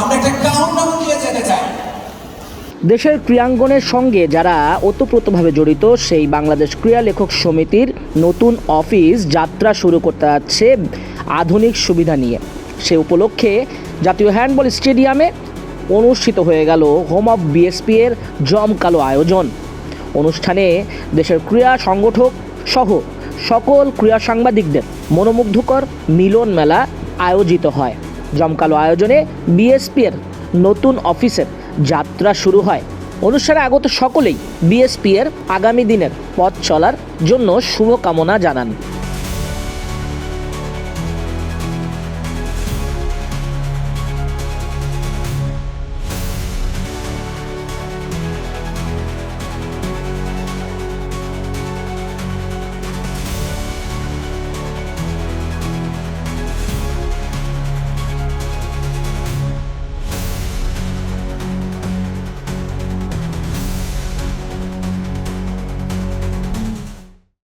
আমরা একটা কাউন্টডাউন দিয়ে যেতে চাই। দেশের ক্রীড়াঙ্গনের সঙ্গে যারা ওতপ্রোতভাবে জড়িত, সেই বাংলাদেশ ক্রীড়া লেখক সমিতির নতুন অফিস যাত্রা শুরু করতে যাচ্ছে আধুনিক সুবিধা নিয়ে। সে উপলক্ষে জাতীয় হ্যান্ডবল স্টেডিয়ামে অনুষ্ঠিত হয়ে গেল হোম অফ বিএসপি এর জমকালো আয়োজন। অনুষ্ঠানে দেশের ক্রীড়া সংগঠক সহ সকল ক্রীড়া সাংবাদিকদের মনোমুগ্ধকর মিলন মেলা আয়োজিত হয়। জমকালো আয়োজনে বিএসপি এর নতুন অফিসের যাত্রা শুরু হয়। অনুষ্ঠানে আগত সকলেই বিএসপি এর আগামী দিনের পথ চলার জন্য শুভকামনা জানান।